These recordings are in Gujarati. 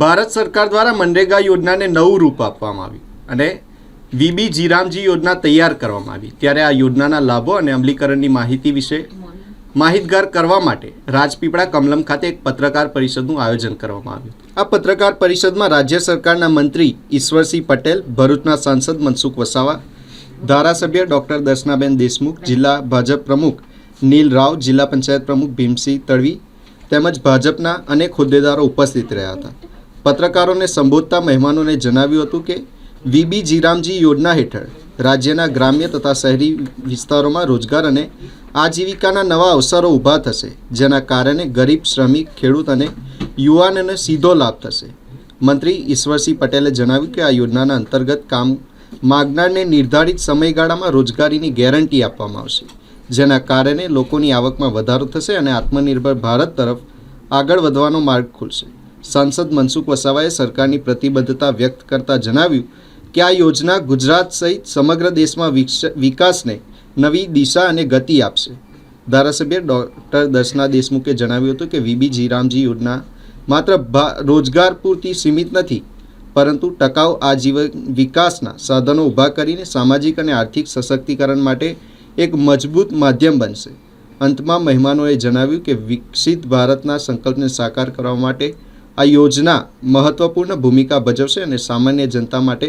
ભારત સરકાર દ્વારા મનરેગા યોજનાને નવું રૂપ આપવામાં આવ્યું અને વીબી જીરામજી યોજના તૈયાર કરવામાં આવી. ત્યારે આ યોજનાના લાભો અને અમલીકરણની માહિતી વિશે માહિતગાર કરવા માટે રાજપીપળા કમલમ ખાતે એક પત્રકાર પરિષદનું આયોજન કરવામાં આવ્યું. આ પત્રકાર પરિષદમાં રાજ્ય સરકારના મંત્રી ઈશ્વરસિંહ પટેલ, ભરૂચના સાંસદ મનસુખ વસાવા, ધારાસભ્ય ડોક્ટર દર્શનાબેન દેશમુખ, જિલ્લા ભાજપ પ્રમુખ નીલ રાવ, જિલ્લા પંચાયત પ્રમુખ ભીમસિંહ તડવી તેમજ ભાજપના અનેક હોદ્દેદારો ઉપસ્થિત રહ્યા હતા. પત્રકારોને સંબોધતા મહેમાનોને જણાવ્યું હતું કે, વીબી જીરામજી યોજના હેઠળ રાજ્યના ગ્રામ્ય તથા શહેરી વિસ્તારોમાં રોજગાર અને આજીવિકાના નવા અવસરો ઊભા થશે, જેના કારણે ગરીબ, શ્રમિક, ખેડૂત અને યુવાનોને સીધો લાભ થશે. મંત્રી ઈશ્વરસિંહ પટેલે જણાવ્યું કે આ યોજનાના અંતર્ગત કામ માગનારને નિર્ધારિત સમયગાળામાં રોજગારીની ગેરંટી આપવામાં આવશે, જેના કારણે લોકોની આવકમાં વધારો થશે અને આત્મનિર્ભર ભારત તરફ આગળ વધવાનો માર્ગ ખુલશે. સાંસદ મનસુખ વસાવાએ સરકારની પ્રતિબદ્ધતા વ્યક્ત કરતા જણાવ્યું કે આ યોજના ગુજરાત સહિત સમગ્ર દેશમાં વિકસ- વિકાસને નવી દિશા અને ગતિ આપશે. ધારાસભ્ય ડૉક્ટર દર્શના દેશમુખે જણાવ્યું હતું કે વીબી જીરામજી યોજના માત્ર રોજગાર પૂરતી સીમિત નથી, પરંતુ ટકાઉ આજીવન વિકાસના સાધનો ઊભા કરીને સામાજિક અને આર્થિક સશક્તિકરણ માટે એક મજબૂત માધ્યમ બનશે. અંતમાં મહેમાનોએ જણાવ્યું કે વિકસિત ભારતના સંકલ્પને સાકાર કરવા માટે આ યોજના મહત્વપૂર્ણ ભૂમિકા ભજવશે અને સામાન્ય જનતા માટે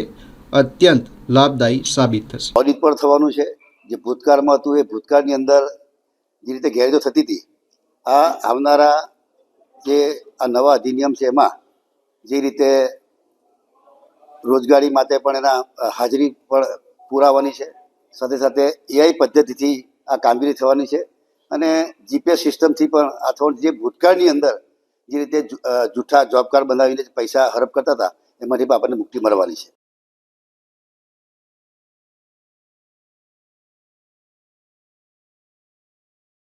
અત્યંત લાભદાયી સાબિત થશે. ઓડિટ પણ થવાનું છે. જે ભૂતકાળમાં હતું એ ભૂતકાળની અંદર જે રીતે ગેરરીતો થતી હતી, આ આવનારા જે આ નવા અધિનિયમ છે એમાં જે રીતે રોજગારી માટે પણ એના હાજરી પણ પુરાવાની છે. સાથે સાથે એઆઈ પદ્ધતિથી આ કામગીરી થવાની છે. અને જીપીએસ સિસ્ટમથી પણ આ થવાનું જે ભૂતકાળની અંદર જે રીતે જૂઠા જોબકાર બનાવીને પૈસા હડપ કરતા હતા, એમાંથી પણ આપણને મુક્તિ મળવાની છે.